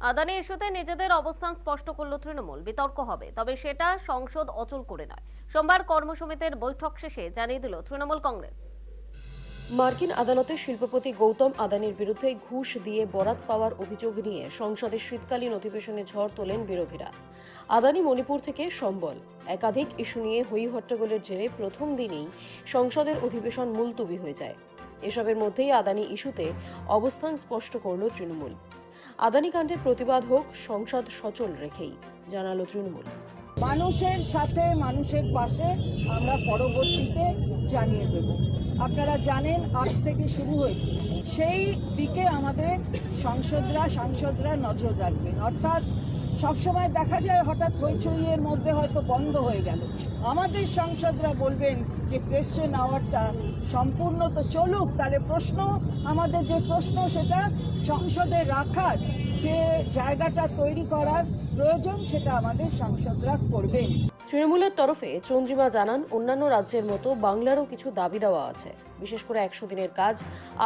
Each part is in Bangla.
আদানি ইস্যুতে নিজেদের অবস্থান স্পষ্ট করল তৃণমূল। বিতর্ক হবে, তবে সেটা সংসদ অচল করে নয়। সোমবার কর্মসমিতির বৈঠক শেষে জানিয়ে দিল তৃণমূল কংগ্রেস। মার্কিন আদালতে শিল্পপতি গৌতম আদানির বিরুদ্ধে ঘুষ দিয়ে বরাত পাওয়ার অভিযোগ নিয়ে সংসদের শীতকালীন অধিবেশনে ঝড় তোলেন বিরোধীরা। আদানি মণিপুর থেকে সম্বল। একাধিক ইস্যু নিয়ে হই হট্টগোলের জেরে প্রথম দিনেই সংসদের অধিবেশন মুলতুবি হয়ে যায়। এসবের মধ্যেই আদানি ইস্যুতে অবস্থান স্পষ্ট করল তৃণমূল। আদানি কাণ্ডের প্রতিবাদ হোক, সংসদ সচল রেখেই, জানালো তৃণমূল। মানুষের সাথে, মানুষের পাশে আমরা পরবর্তীতে জানিয়ে দেব। আপনারা জানেন, আজ থেকে শুরু হয়েছে। সেই দিকে আমাদের সংসদরা, সাংসদরা নজর রাখবেন। অর্থাৎ সবসময় দেখা যায় হঠাৎ হইচইয়ের মধ্যে হয়তো বন্ধ হয়ে গেল। আমাদের সংসদরা বলবেন যে কোয়েশ্চেন আওয়ারটা সম্পূর্ণ তো চলুক, তাহলে প্রশ্ন, আমাদের যে প্রশ্ন সেটা সংসদে রাখার, যে জায়গাটা তৈরি করার প্রয়োজন সেটা আমাদের সংসদরা করবেন। তৃণমূলের তরফে চন্দ্রিমা জানান, অন্যান্য রাজ্যের মতো বাংলারও কিছু দাবি দেওয়া আছে। বিশেষ করে একশো দিনের কাজ,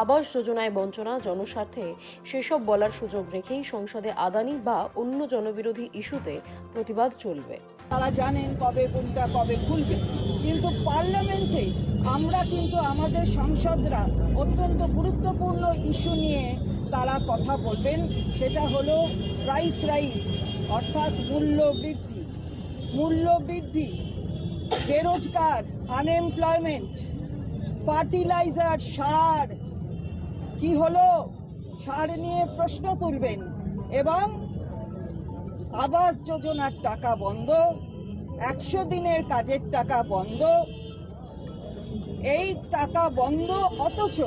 আবাস যোজনায় বঞ্চনা, জনস্বার্থে সেসব বলার সুযোগ রেখেই সংসদে আদানি বা অন্য জনবিরোধী ইস্যুতে প্রতিবাদ চলবে। তারা জানেন কবে কোনটা, কবে খুলবে। কিন্তু পার্লামেন্টে আমরা কিন্তু আমাদের সংসদরা অত্যন্ত গুরুত্বপূর্ণ ইস্যু নিয়ে তারা কথা বলবেন। সেটা হলো প্রাইস রাইস অর্থাৎ মূল্য বৃদ্ধি। মূল্য বৃদ্ধি বেরোজগার আনএমপ্লয়মেন্ট ফার্টিলাইজার সার, কি হলো? সার নিয়ে প্রশ্ন তুলবেন এবং আবাস যোজনার টাকা বন্ধ, একশো দিনের কাজের টাকা বন্ধ। এই টাকা বন্ধ অথচ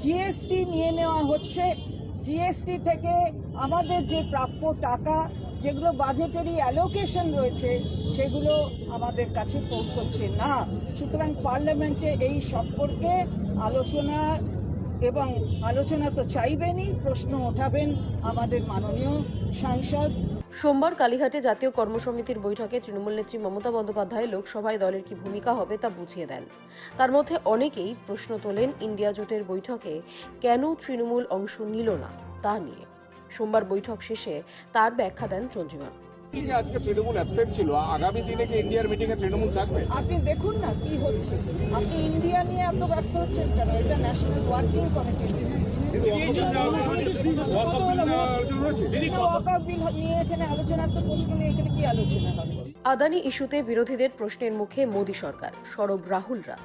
জিএসটি নিয়ে নেওয়া হচ্ছে। জিএসটি থেকে আমাদের যে প্রাপ্য টাকা যেগুলো বাজেটারি অ্যালোকেশন রয়েছে, সেগুলো আমাদের কাছে পৌঁছচ্ছে না। সুতরাং পার্লামেন্টে এই সম্পর্কে আলোচনা এবং আলোচনা তো চাইবেনই, প্রশ্ন ওঠাবেন আমাদের মাননীয় সাংসদ। সোমবার কালীঘাটে জাতীয় কর্মসমিতির বৈঠকে তৃণমূল নেত্রী মমতা বন্দ্যোপাধ্যায় লোকসভায় দলের কি ভূমিকা হবে তা বুঝিয়ে দেন। তার মধ্যে অনেকেই প্রশ্ন তোলেন, ইন্ডিয়া জোটের বৈঠকে কেন তৃণমূল অংশ নিল না তা নিয়ে। সোমবার বৈঠক শেষে তার ব্যাখ্যা দেন চন্দ্রিমা। আজকে তৃণমূল অ্যাবসেন্ট ছিল? আগামী দিনে কি ইন্ডিয়ার মিটিংয়ে এ তৃণমূল থাকবে? আপনি দেখুন না কি হচ্ছে। আপনি ইন্ডিয়া নিয়ে এত ব্যস্ত হচ্ছেন কেন? এটা ন্যাশনাল ওয়ার্কিং কমিটি আদানি ইস্যুতে বিরোধীদের প্রশ্নের মুখে মোদী সরকার, সরব রাহুলরা।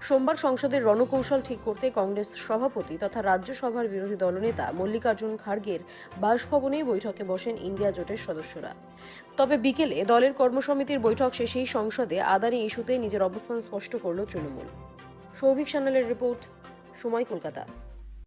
সোমবার সংসদের রণকৌশল ঠিক করতে কংগ্রেস সভাপতি তথা রাজ্যসভার বিরোধী দলনেতা মল্লিকার্জুন খার্গের বাসভবনেই বৈঠকে বসেন ইন্ডিয়া জোটের সদস্যরা। তবে বিকেলে দলের কর্মসমিতির বৈঠক শেষেই সংসদে আদানি ইস্যুতে নিজের অবস্থান স্পষ্ট করল তৃণমূল। সৌভিক সান্যালের রিপোর্ট, সময় কলকাতা।